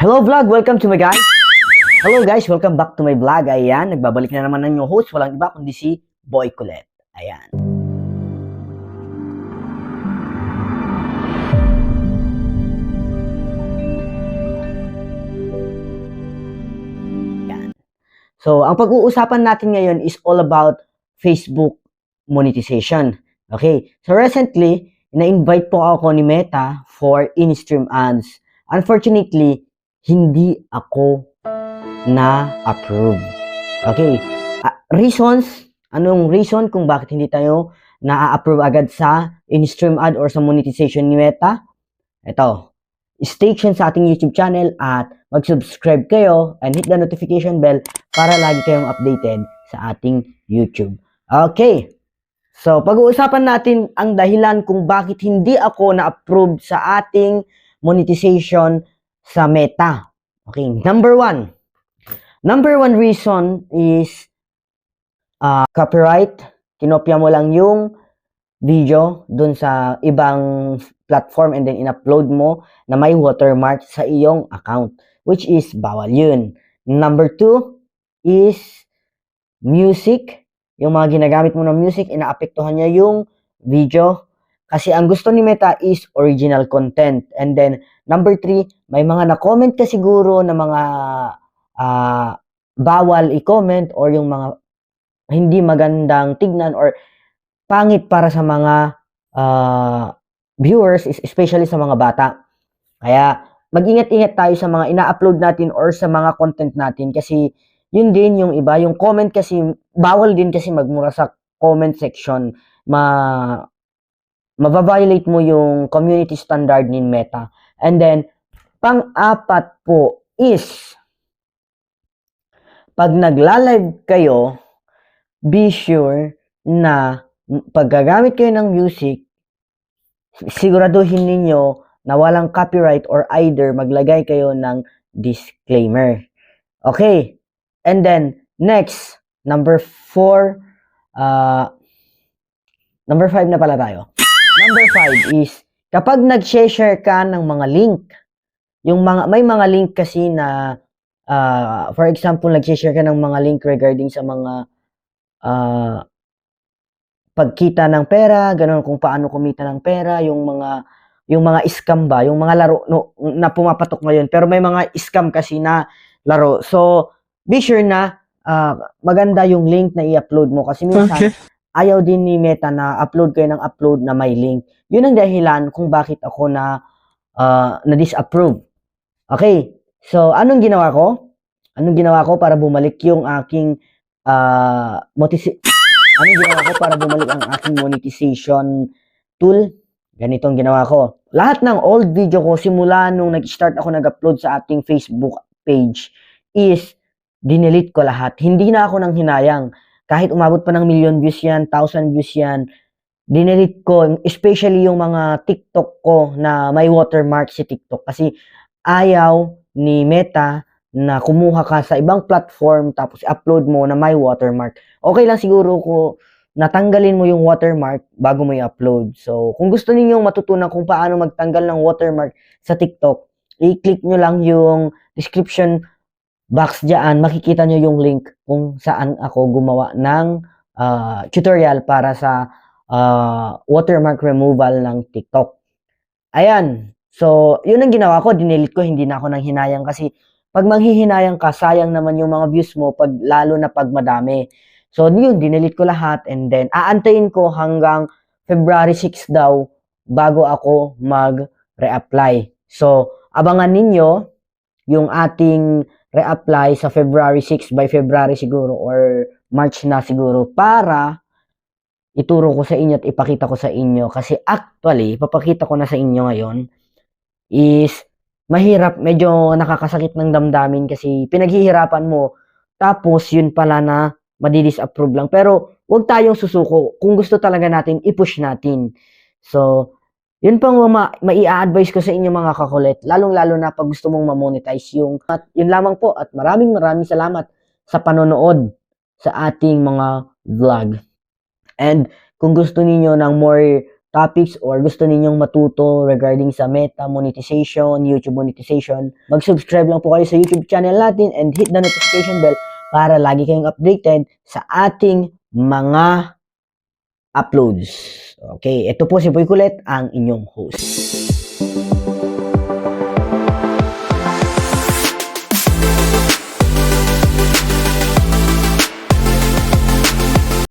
Hello vlog, welcome to my guys. Hello guys, welcome back to my vlog. Ayan, nagbabalik na naman ng yung host, walang iba kundi si Boy Colette. Ayan. Ayan. So, ang pag-uusapan natin ngayon is all about Facebook monetization. Okay, so recently, na-invite po ako ni Meta for in-stream ads. Unfortunately, hindi ako na-approve. Okay, ah, reasons, anong reason kung bakit hindi tayo na-approve agad sa in-stream ad or sa monetization ni Meta? Ito, stay tuned sa ating YouTube channel at mag-subscribe kayo and hit the notification bell para lagi kayong updated sa ating YouTube. Okay, So, pag-uusapan natin ang dahilan kung bakit hindi ako na-approve sa ating monetization sa Meta. Okay, number one. Number one reason is uh, copyright. Kinopya mo lang yung video dun sa ibang platform and then in-upload mo na may watermark sa iyong account, which is bawal yun. Number two is music yung mga ginagamit mo ng music, inaapektuhan niya yung video. Kasi ang gusto ni Meta is original content. And then, number three, may mga na-comment ka siguro na mga ah, bawal i-comment or yung mga hindi magandang tignan or pangit para sa mga ah, viewers, especially sa mga bata. Kaya, mag-ingat-ingat tayo sa mga ina-upload natin or sa mga content natin kasi yun din yung iba, yung comment kasi, bawal din kasi magmura sa comment section. Ma, mababiolate mo yung community standard ni Meta. And then, pang-apat po is, pag nagla-live kayo, be sure na paggagamit kayo ng music, siguraduhin ninyo na walang copyright or either maglagay kayo ng disclaimer. Okay, And then, next, number four, uh, number five na pala tayo. Number five is, kapag nag-share ka ng mga link, yung mga, may mga link kasi na, uh, for example, nag-share ka ng mga link regarding sa mga, uh, pagkita ng pera, ganun kung paano kumita ng pera, yung mga, yung mga scam ba, yung mga laro no, na pumapatok ngayon. Pero may mga scam kasi na laro. So, be sure na ah, maganda yung link na i-upload mo kasi minsan Okay. Ayaw din ni Meta na upload kayo ng upload na may link. Yun ang dahilan kung bakit ako na ah, na-disapprove. Okay. So, anong ginawa ko? Anong ginawa ko para bumalik yung aking ah motisi- anong ginawa ko para bumalik ang aking monetization tool? Ganitong ginawa ko. Lahat ng old video ko simula nung nag-start ako nag-upload sa ating Facebook page is dinelete ko lahat. Hindi na ako nang hinayang. Kahit umabot pa ng million views yan, thousand views yan, dinelete ko, especially yung mga TikTok ko na may watermark si TikTok. Kasi ayaw ni Meta na kumuha ka sa ibang platform tapos upload mo na may watermark. Okay lang siguro ko natanggalin mo yung watermark bago mo i-upload. So, kung gusto ninyong matutunan kung paano magtanggal ng watermark sa TikTok, i-click nyo lang yung description box dyan, makikita nyo yung link kung saan ako gumawa ng ah, tutorial para sa ah, watermark removal ng TikTok. Ayan. So, yun ang ginawa ko. Dinilit ko. Hindi na ako nang hinayang kasi pag manghihinayang ka, sayang naman yung mga views mo pag, lalo na pag madami. So, yun, dinilit ko lahat and then aantayin ko hanggang February 6 daw bago ako mag-reapply. So, abangan ninyo yung ating reapply sa February 6 by February siguro or March na siguro para ituro ko sa inyo at ipakita ko sa inyo. Kasi actually papakita ko na sa inyo ngayon is mahirap medyo nakakasakit ng damdamin kasi pinaghihirapan mo. Tapos yun pala na madi-disapprove lang. Pero wag tayong susuko. Kung gusto talaga natin i-push natin. So yun pang ma mai-advise ko sa inyo mga kakulit, lalong-lalo na pag gusto mong ma-monetize yung at yun lamang po at maraming maraming salamat sa panonood sa ating mga vlog. And kung gusto niyo ng more topics or gusto ninyong matuto regarding sa meta monetization, YouTube monetization, mag-subscribe lang po kayo sa YouTube channel natin and hit the notification bell para lagi kayong updated sa ating mga uploads. Okay, ito po si Boy Kulet, ang inyong host.